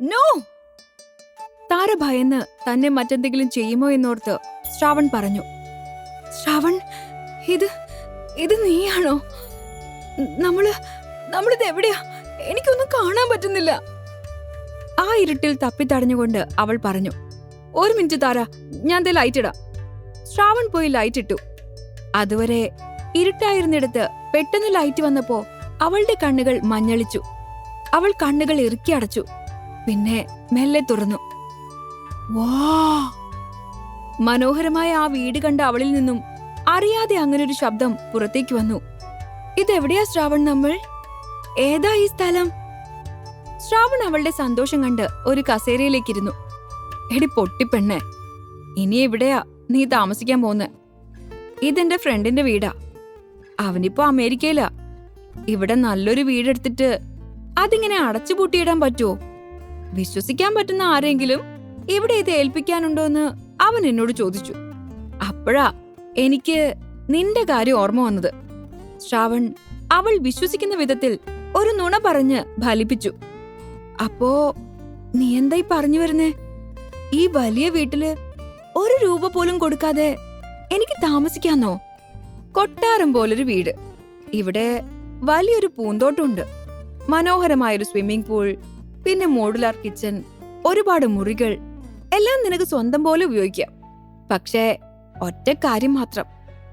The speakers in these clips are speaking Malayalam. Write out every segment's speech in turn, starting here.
നോ താര ഭയന്ന് തന്നെ മറ്റെന്തെങ്കിലും ചെയ്യുമോ എന്നോർത്ത് ശ്രാവൺ പറഞ്ഞു. ശ്രാവൺ ഇത് ഇത് നീയാണോ? നമ്മൾ നമ്മളിത് എവിടെയാ? എനിക്കൊന്നും കാണാൻ പറ്റുന്നില്ല. ആ ഇരുട്ടിൽ തപ്പിത്തടഞ്ഞുകൊണ്ട് അവൾ പറഞ്ഞു. ഒരു മിനിറ്റ് താര ഞാൻ ദേ ലൈറ്റ് ഇടാം. ശ്രാവൺ പോയി ലൈറ്റ് ഇട്ടു. അതുവരെ ഇരുട്ടായിരുന്നിടത്ത് പെട്ടെന്ന് ലൈറ്റ് വന്നപ്പോ അവളുടെ കണ്ണുകൾ മഞ്ഞളിച്ചു. അവൾ കണ്ണുകൾ ഇറുക്കി അടച്ചു. പിന്നെ മെല്ലെ തുറന്നു. വാ! മനോഹരമായ ആ വീട് കണ്ട അവളിൽ നിന്നും അറിയാതെ അങ്ങനൊരു ശബ്ദം പുറത്തേക്ക് വന്നു. ഇതെവിടെയാ ശ്രാവൺ നമ്മൾ? ഏതാ ഈ സ്ഥലം? ശ്രാവൺ അവളുടെ സന്തോഷം കണ്ട് ഒരു കസേരയിലേക്കിരുന്നു. എടി പൊട്ടിപ്പെണ്ണെ ഇനി എവിടെയാ നീ താമസിക്കാൻ പോന്നെ ഇതെന്റെ ഫ്രണ്ടിന്റെ വീടാ. അവനിപ്പോ അമേരിക്കയിലാ. ഇവിടെ നല്ലൊരു വീടെടുത്തിട്ട് അതിങ്ങനെ അടച്ചുപൂട്ടിയിടാൻ പറ്റുമോ വിശ്വസിക്കാൻ പറ്റുന്ന ആരെങ്കിലും ഇവിടെ ഇത് ഏൽപ്പിക്കാനുണ്ടോന്ന് അവൻ എന്നോട് ചോദിച്ചു. അപ്പോഴാ എനിക്ക് നിന്റെ കാര്യം ഓർമ്മ വന്നത്. ശ്രാവൺ അവൾ വിശ്വസിക്കുന്ന വിധത്തിൽ ഒരു നുണ പറഞ്ഞ് ഫലിപ്പിച്ചു. അപ്പോ നീ എന്തായി പറഞ്ഞു വരുന്നേ? ഈ വലിയ വീട്ടിൽ ഒരു രൂപ പോലും കൊടുക്കാതെ എനിക്ക് താമസിക്കാന്നോ? കൊട്ടാരം പോലൊരു വീട്. ഇവിടെ വലിയൊരു പൂന്തോട്ടമുണ്ട്. മനോഹരമായൊരു സ്വിമ്മിംഗ് പൂൾ പിന്നെ മോഡുലാർ കിച്ചൺ ഒരുപാട് മുറികൾ എല്ലാം നിനക്ക് സ്വന്തം പോലെ ഉപയോഗിക്കാം. പക്ഷേ ഒറ്റ കാര്യം മാത്രം.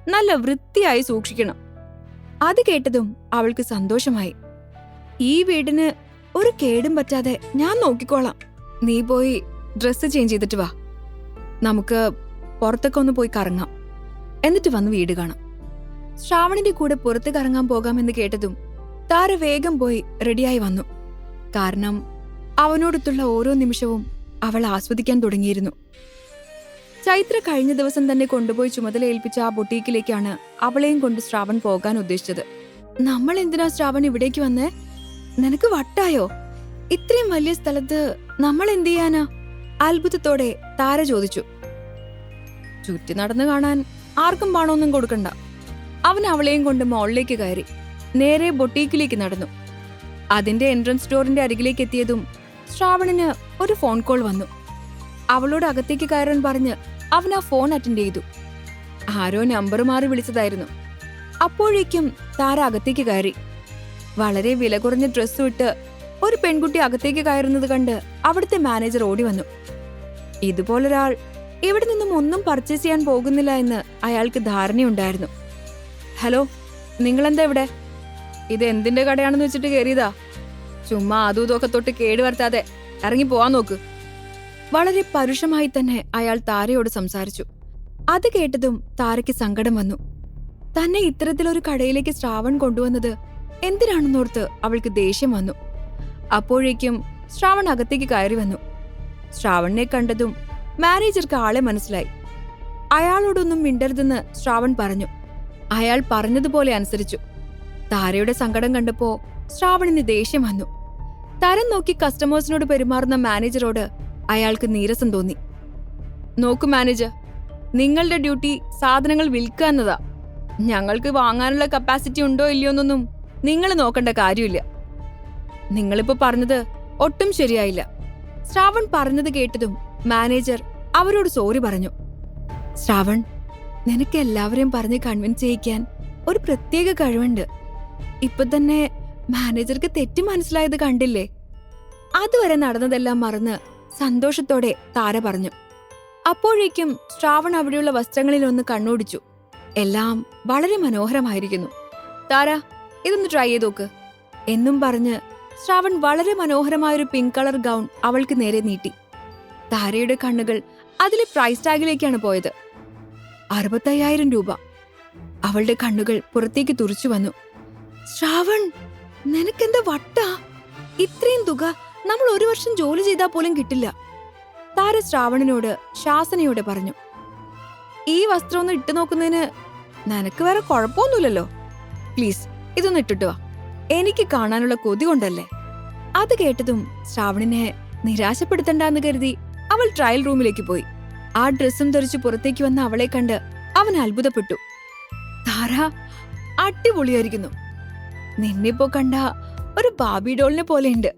നല്ല വൃത്തിയായി സൂക്ഷിക്കണം. അത് കേട്ടതും അവൾക്ക് സന്തോഷമായി. ഈ വീടിന് ഒരു കേടും പറ്റാതെ ഞാൻ നോക്കിക്കോളാം. നീ പോയി ഡ്രസ്സ് ചേഞ്ച് ചെയ്തിട്ട് വാ. നമുക്ക് പുറത്തൊക്കെ ഒന്ന് പോയി കറങ്ങാം. എന്നിട്ട് വന്ന് വീട് കാണാം. ശ്രാവണിന്റെ കൂടെ പുറത്ത് കറങ്ങാൻ പോകാമെന്ന് കേട്ടതും താര വേഗം പോയി റെഡിയായി വന്നു. കാരണം അവനോടൊത്തുള്ള ഓരോ നിമിഷവും അവൾ ആസ്വദിക്കാൻ തുടങ്ങിയിരുന്നു. ചൈത്ര കഴിഞ്ഞ ദിവസം തന്നെ കൊണ്ടുപോയി ചുമതല ഏൽപ്പിച്ച ആ ബൊട്ടീക്കിലേക്കാണ് അവളെയും കൊണ്ട് ശ്രാവൺ പോകാൻ ഉദ്ദേശിച്ചത്. നമ്മൾ എന്തിനാ ശ്രാവൺ ഇവിടേക്ക് വന്നേ? നിനക്ക് വട്ടായോ? ഇത്രയും വലിയ സ്ഥലത്ത് നമ്മൾ എന്ത് ചെയ്യാനാ? അത്ഭുതത്തോടെ താര ചോദിച്ചു. ചുറ്റി നടന്നു കാണാൻ ആർക്കും പണമൊന്നും കൊടുക്കണ്ട. അവൻ അവളെയും കൊണ്ട് മോളിലേക്ക് കയറി നേരെ ബൊട്ടീക്കിലേക്ക് നടന്നു. അതിന്റെ എൻട്രൻസ് ഡോറിന്റെ അരികിലേക്ക് എത്തിയതും ശ്രാവണിന് ഒരു ഫോൺ കോൾ വന്നു. അവളോട് അകത്തേക്ക് കയറാൻ പറഞ്ഞ് അവൻ ആ ഫോൺ അറ്റൻഡ് ചെയ്തു. ആരോ നമ്പർ മാറി വിളിച്ചതായിരുന്നു. അപ്പോഴേക്കും താര അകത്തേക്ക് കയറി. വളരെ വില കുറഞ്ഞ ഡ്രസ്സ് ഇട്ട് ഒരു പെൺകുട്ടി അകത്തേക്ക് കയറുന്നത് കണ്ട് അവിടുത്തെ മാനേജർ ഓടി വന്നു. ഇതുപോലൊരാൾ ഇവിടെ നിന്നും ഒന്നും പർച്ചേസ് ചെയ്യാൻ പോകുന്നില്ല എന്ന് അയാൾക്ക് ധാരണയുണ്ടായിരുന്നു. ഹലോ നിങ്ങളെന്താ ഇവിടെ? ഇത് എന്തിന്റെ കടയാണെന്ന് വെച്ചിട്ട് കയറിയതാ? ചുമ്മാ അതും ഇതൊക്കെ തൊട്ട് കേട് വരുത്താതെ ഇറങ്ങി പോവാൻ നോക്ക്. വളരെ പരുഷമായി തന്നെ അയാൾ താരയോട് സംസാരിച്ചു. അത് കേട്ടതും താരയ്ക്ക് സങ്കടം വന്നു. തന്നെ ഇത്തരത്തിലൊരു കടയിലേക്ക് ശ്രാവൺ കൊണ്ടുവന്നത് എന്തിനാണെന്നോർത്ത് അവൾക്ക് ദേഷ്യം വന്നു. അപ്പോഴേക്കും ശ്രാവൺ അകത്തേക്ക് കയറി വന്നു. ശ്രാവണിനെ കണ്ടതും മാനേജർക്ക് ആളെ മനസ്സിലായി. അയാളോടൊന്നും മിണ്ടരുതെന്ന് ശ്രാവൺ പറഞ്ഞു. അയാൾ പറഞ്ഞതുപോലെ അനുസരിച്ചു. താരയുടെ സങ്കടം കണ്ടപ്പോ ശ്രാവണിന് ദേഷ്യം വന്നു. തരം നോക്കി കസ്റ്റമേഴ്സിനോട് പെരുമാറുന്ന മാനേജറോട് അയാൾക്ക് നീരസം തോന്നി. നോക്കൂ മാനേജർ നിങ്ങളുടെ ഡ്യൂട്ടി സാധനങ്ങൾ വിൽക്കുക എന്നതാ. ഞങ്ങൾക്ക് വാങ്ങാനുള്ള കപ്പാസിറ്റി ഉണ്ടോ ഇല്ലയോ എന്നൊന്നും നിങ്ങൾ നോക്കേണ്ട കാര്യമില്ല. നിങ്ങളിപ്പോ പറഞ്ഞത് ഒട്ടും ശരിയായില്ല. ശ്രാവൺ പറഞ്ഞത് കേട്ടതും മാനേജർ അവരോട് സോറി പറഞ്ഞു. ശ്രാവൺ നിനക്ക് എല്ലാവരെയും പറഞ്ഞ് കൺവിൻസ് ചെയ്യിക്കാൻ ഒരു പ്രത്യേക കഴിവുണ്ട്. ഇപ്പൊ തന്നെ മാനേജർക്ക് തെറ്റ് മനസ്സിലായത് കണ്ടില്ലേ? അതുവരെ നടന്നതെല്ലാം മറന്ന് സന്തോഷത്തോടെ താര പറഞ്ഞു. അപ്പോഴേക്കും ശ്രാവൺ അവിടെയുള്ള വസ്ത്രങ്ങളിൽ ഒന്ന് കണ്ണോടിച്ചു. എല്ലാം വളരെ മനോഹരമായിരിക്കുന്നു. താര ഇതൊന്ന് ട്രൈ ചെയ്ത് നോക്ക്. എന്നും പറഞ്ഞ് ശ്രാവൺ വളരെ മനോഹരമായൊരു പിങ്ക് കളർ ഗൗൺ അവൾക്ക് നേരെ നീട്ടി. താരയുടെ കണ്ണുകൾ അതിലെ പ്രൈസ് ടാഗിലേക്കാണ് പോയത്. അറുപത്തയ്യായിരം രൂപ. അവളുടെ കണ്ണുകൾ പുറത്തേക്ക് തുറച്ചു വന്നു. ശ്രാവൺ! നിനക്കെന്താ വട്ടാ? ഇത്രയും തുക നമ്മൾ ഒരു വർഷം ജോലി ചെയ്താൽ പോലും കിട്ടില്ല. താര ശ്രാവണനോട് ശാസനയോടെ പറഞ്ഞു. ഈ വസ്ത്രം ഒന്ന് ഇട്ടു നോക്കുന്നതിന് നിനക്ക് വേറെ കുഴപ്പമൊന്നുമില്ലല്ലോ. പ്ലീസ് ഇതൊന്ന് ഇട്ടിട്ട് വാ. എനിക്ക് കാണാനുള്ള കൊതി കൊണ്ടല്ലേ? അത് കേട്ടതും ശ്രാവണിനെ നിരാശപ്പെടുത്തണ്ടെന്ന് കരുതി അവൾ ട്രയൽ റൂമിലേക്ക് പോയി. ആ ഡ്രസ്സും ധരിച്ച് പുറത്തേക്ക് വന്ന അവളെ കണ്ട് അവൻ അത്ഭുതപ്പെട്ടു. താര അടിപൊളിയായിരിക്കുന്നു. നിന്നിപ്പോ കണ്ട ഒരു ബാബി ഡോളിനെ പോലെയുണ്ട്.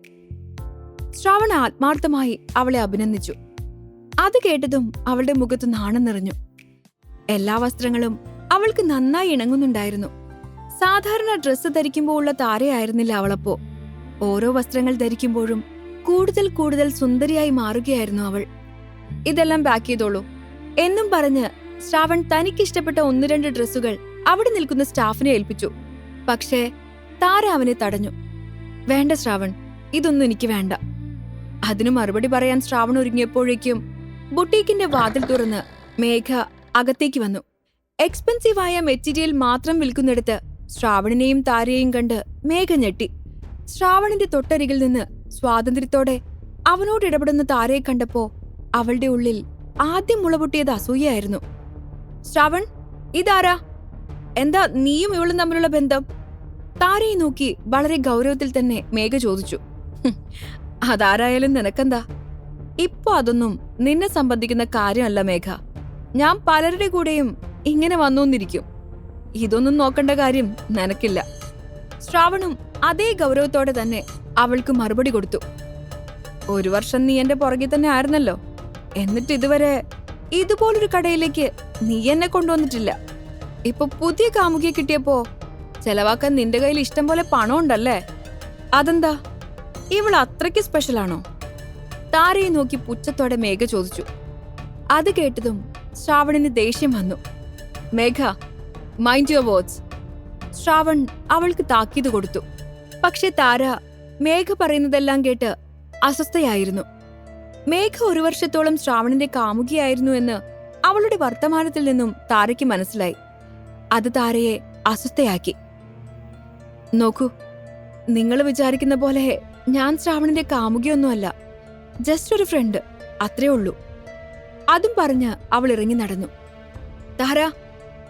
ശ്രാവൺ ആത്മാർത്ഥമായി അവളെ അഭിനന്ദിച്ചു. അത് കേട്ടതും അവളുടെ മുഖത്ത് നാണം നിറഞ്ഞു. എല്ലാ വസ്ത്രങ്ങളും അവൾക്ക് നന്നായി ഇണങ്ങുന്നുണ്ടായിരുന്നു. സാധാരണ ഡ്രസ്സ് ധരിക്കുമ്പോൾ ഉള്ള താരയായിരുന്നില്ല അവളപ്പോ. ഓരോ വസ്ത്രങ്ങൾ ധരിക്കുമ്പോഴും കൂടുതൽ കൂടുതൽ സുന്ദരിയായി മാറുകയായിരുന്നു അവൾ. ഇതെല്ലാം പാക്ക് ചെയ്തോളൂ. എന്നും പറഞ്ഞ് ശ്രാവൺ തനിക്കിഷ്ടപ്പെട്ട ഒന്ന് രണ്ട് ഡ്രസ്സുകൾ അവിടെ നിൽക്കുന്ന സ്റ്റാഫിനെ ഏൽപ്പിച്ചു. പക്ഷേ താര അവനെ തടഞ്ഞു. വേണ്ട ശ്രാവൺ ഇതൊന്നും എനിക്ക് വേണ്ട. അതിനു മറുപടി പറയാൻ ശ്രാവൺ ഒരുങ്ങിയപ്പോഴേക്കും ബുട്ടീക്കിന്റെ വാതിൽ തുറന്ന് മേഘ അകത്തേക്ക് വന്നു. എക്സ്പെൻസീവായ മെറ്റീരിയൽ മാത്രം വിൽക്കുന്നിടത്ത് ശ്രാവണിനെയും താരയെയും കണ്ട് മേഘ ഞെട്ടി. ശ്രാവണിന്റെ തൊട്ടരികിൽ നിന്ന് സ്വാതന്ത്ര്യത്തോടെ അവനോട് ഇടപെടുന്ന താരയെ കണ്ടപ്പോ അവളുടെ ഉള്ളിൽ ആദ്യം മുളപൊട്ടിയത് അസൂയായിരുന്നു ശ്രാവൺ ഇതാരാ? എന്താ നീയും ഇവളും തമ്മിലുള്ള ബന്ധം? താരയെ നോക്കി വളരെ ഗൗരവത്തിൽ തന്നെ മേഘ ചോദിച്ചു. "ഹും, അതാരായാലും നിനക്കെന്താ? ഇപ്പൊ അതൊന്നും നിന്നെ സംബന്ധിക്കുന്ന കാര്യമല്ല മേഘ. ഞാൻ പലരുടെ കൂടെയും ഇങ്ങനെ വന്നോന്നിരിക്കും. ഇതൊന്നും നോക്കേണ്ട കാര്യം നിനക്കില്ല. ശ്രാവണും അതേ ഗൗരവത്തോടെ തന്നെ അവൾക്ക് മറുപടി കൊടുത്തു. ഒരു വർഷം നീ എന്റെ പുറകെ തന്നെ ആയിരുന്നല്ലോ. എന്നിട്ട് ഇതുവരെ ഇതുപോലൊരു കടയിലേക്ക് നീ എന്നെ കൊണ്ടുവന്നിട്ടില്ല. ഇപ്പൊ പുതിയ കാമുകിയെ കിട്ടിയപ്പോ ചെലവാക്കാൻ നിന്റെ കയ്യിൽ ഇഷ്ടം പോലെ പണം ഉണ്ടല്ലേ അതെന്താ? ഇവൾ അത്രയ്ക്ക് സ്പെഷ്യലാണോ താരയെ നോക്കി പുച്ഛത്തോടെ മേഘ ചോദിച്ചു. അത് കേട്ടതും ശ്രാവണിന് ദേഷ്യം വന്നു. Megha mind your words Shravan അവൾക്ക് താക്കീത് കൊടുത്തു. പക്ഷെ താര മേഘ പറയുന്നതെല്ലാം കേട്ട് അസ്വസ്ഥയായിരുന്നു. മേഘ ഒരു വർഷത്തോളം ശ്രാവണിന്റെ കാമുകിയായിരുന്നു എന്ന് അവളുടെ വർത്തമാനത്തിൽ നിന്നും താരയ്ക്ക് മനസ്സിലായി. അത് താരയെ അസ്വസ്ഥയാക്കി. നോക്കൂ നിങ്ങൾ വിചാരിക്കുന്ന പോലെ ഞാൻ ശ്രാവണിന്റെ കാമുകിയൊന്നുമല്ല ജസ്റ്റ് ഒരു ഫ്രണ്ട് അത്രേ ഉള്ളൂ. അതും പറഞ്ഞ് അവൾ ഇറങ്ങി നടന്നു. താര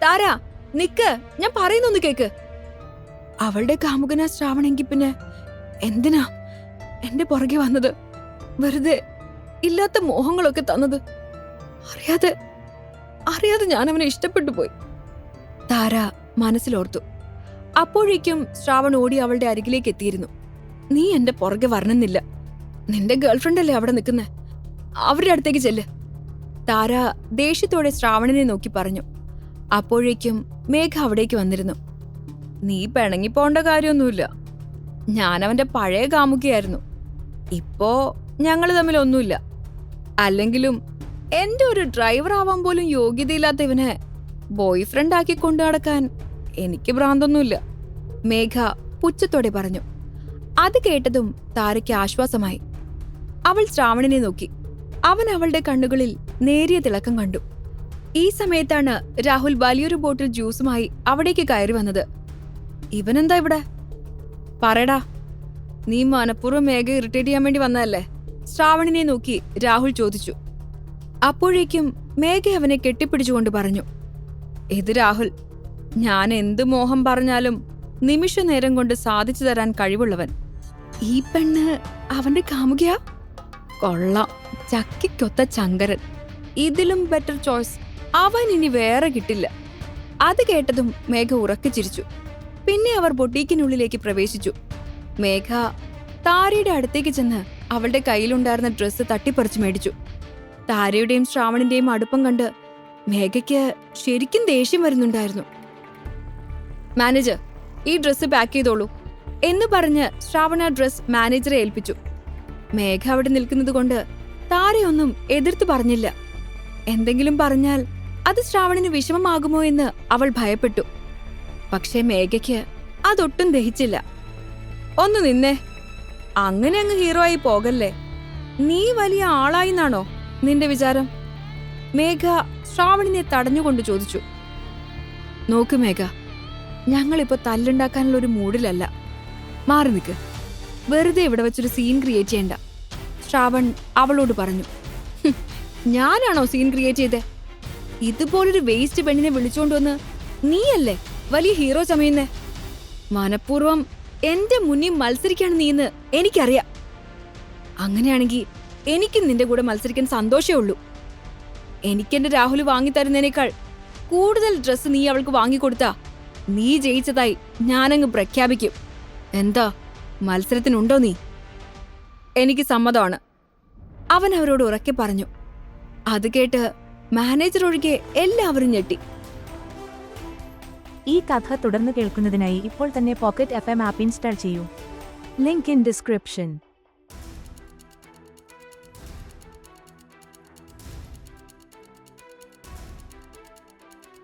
താര നിക്ക് ഞാൻ പറയുന്നൊന്ന് കേക്ക്. അവളുടെ കാമുകന ശ്രാവണെങ്കി പിന്നെ എന്തിനാ എന്റെ പുറകെ വന്നത്? വെറുതെ ഇല്ലാത്ത മോഹങ്ങളൊക്കെ തന്നത്. അറിയാതെ അറിയാതെ ഞാൻ അവനെ ഇഷ്ടപ്പെട്ടു പോയി. താര മനസ്സിലോർത്തു. അപ്പോഴേക്കും ശ്രാവൺ ഓടി അവളുടെ അരികിലേക്ക് എത്തിയിരുന്നു. നീ എന്റെ പുറകെ വരണമെന്നില്ല. നിന്റെ ഗേൾഫ്രണ്ട് അല്ലേ അവിടെ നിൽക്കുന്നേ? അവരുടെ അടുത്തേക്ക് ചെല്ല്. താര ദേഷ്യത്തോടെ ശ്രാവണനെ നോക്കി പറഞ്ഞു. അപ്പോഴേക്കും മേഘ അവിടേക്ക് വന്നിരുന്നു. നീ പിണങ്ങി പോണ്ട കാര്യമൊന്നുമില്ല. ഞാൻ അവന്റെ പഴയ കാമുകിയായിരുന്നു. ഇപ്പോ ഞങ്ങൾ തമ്മിൽ ഒന്നുമില്ല. അല്ലെങ്കിലും എന്റെ ഒരു ഡ്രൈവർ ആവാൻ പോലും യോഗ്യതയില്ലാത്ത ഇവനെ ബോയ്ഫ്രണ്ട് ആക്കി കൊണ്ടു നടക്കാൻ എനിക്ക് ഭ്രാന്തൊന്നുമില്ല. മേഘ പുച്ഛത്തോടെ പറഞ്ഞു. അത് കേട്ടതും താരയ്ക്ക് ആശ്വാസമായി. അവൾ ശ്രാവണിനെ നോക്കി. അവൻ അവളുടെ കണ്ണുകളിൽ നേരിയ തിളക്കം കണ്ടു. ഈ സമയത്താണ് രാഹുൽ വലിയൊരു ബോട്ടിൽ ജ്യൂസുമായി അവിടേക്ക് കയറി വന്നത്. ഇവനെന്താ ഇവിടെ? പറയടാ. നീ മനഃപൂർവം മേഘ ഇറിറ്റേറ്റ് ചെയ്യാൻ വേണ്ടി വന്നതല്ലേ? ശ്രാവണിനെ നോക്കി രാഹുൽ ചോദിച്ചു. അപ്പോഴേക്കും മേഘ അവനെ കെട്ടിപ്പിടിച്ചുകൊണ്ട് പറഞ്ഞു. ഇത് രാഹുൽ? ഞാൻ എന്ത് മോഹം പറഞ്ഞാലും നിമിഷ നേരം കൊണ്ട് സാധിച്ചു തരാൻ കഴിവുള്ളവൻ. ഈ പെണ്ണ് അവന്റെ കാമുകിയ? കൊള്ളാം. ചക്കിക്കൊത്ത ചങ്കരൻ. ഇതിലും ബെറ്റർ ചോയ്സ് അവൻ ഇനി വേറെ കിട്ടില്ല. അത് കേട്ടതും മേഘ ഉറക്കെ ചിരിച്ചു. പിന്നെ അവർ ബൊട്ടീക്കിനുള്ളിലേക്ക് പ്രവേശിച്ചു. മേഘ താരയുടെ അടുത്തേക്ക് ചെന്ന് അവളുടെ കയ്യിലുണ്ടായിരുന്ന ഡ്രസ്സ് തട്ടിപ്പറിച്ചു മേടിച്ചു. താരയുടെയും ശ്രാവണിന്റെയും അടുപ്പം കണ്ട് മേഘയ്ക്ക് ശരിക്കും ദേഷ്യം വരുന്നുണ്ടായിരുന്നു. മാനേജർ ഈ ഡ്രസ്സ് പാക്ക് ചെയ്തോളൂ എന്ന് പറഞ്ഞ് ശ്രാവണ ഡ്രസ് മാനേജറെ ഏൽപ്പിച്ചു. മേഘ അവിടെ നിൽക്കുന്നത് കൊണ്ട് താരയൊന്നും എതിർത്ത് പറഞ്ഞില്ല. എന്തെങ്കിലും പറഞ്ഞാൽ അത് ശ്രാവണിന് വിഷമമാകുമോ എന്ന് അവൾ ഭയപ്പെട്ടു. പക്ഷേ മേഘയ്ക്ക് അതൊട്ടും ദഹിച്ചില്ല. ഒന്ന് നിന്നേ. അങ്ങനെ അങ്ങ് ഹീറോ ആയി പോകല്ലേ? നീ വലിയ ആളായിന്നാണോ നിന്റെ വിചാരം? മേഘ ശ്രാവണിനെ തടഞ്ഞുകൊണ്ട് ചോദിച്ചു. നോക്ക് മേഘ ഞങ്ങളിപ്പോ തല്ലുണ്ടാക്കാനുള്ള ഒരു മൂഡിലല്ല. മാറി നിൽക്ക് വെറുതെ ഇവിടെ വെച്ചൊരു സീൻ ക്രിയേറ്റ് ചെയ്യണ്ട. ശ്രാവൺ അവളോട് പറഞ്ഞു ഞാനാണോ സീൻ ക്രിയേറ്റ് ചെയ്തേ? ഇതുപോലൊരു വേസ്റ്റ് പെണ്ണിനെ വിളിച്ചോണ്ട് വന്ന് നീയല്ലേ വലിയ ഹീറോ ചമയുന്നേ? മനഃപൂർവം എന്റെ മുന്നിൽ മത്സരിക്കാണ് നീന്ന് എനിക്കറിയാം. അങ്ങനെയാണെങ്കിൽ എനിക്കും നിന്റെ കൂടെ മത്സരിക്കാൻ സന്തോഷമേ ഉള്ളൂ. എനിക്കെന്റെ രാഹുൽ വാങ്ങിത്തരുന്നതിനേക്കാൾ കൂടുതൽ ഡ്രസ്സ് നീ അവൾക്ക് വാങ്ങിക്കൊടുത്താ നീ ജയിച്ചതായി ഞാനങ്ങ് പ്രഖ്യാപിക്കും. എന്താ? മത്സരത്തിനുണ്ടോ നീ? എനിക്ക് സമ്മതമാണ്. അവൻ അവരോട് ഉറക്കെ പറഞ്ഞു. അത് കേട്ട് മാനേജർ ഒഴികെ എല്ലാവരും ഞെട്ടി. ഈ കഥ തുടർന്ന് കേൾക്കുന്നതിനായി ഇപ്പോൾ തന്നെ pocket F M app install ചെയ്യൂ. Link in description.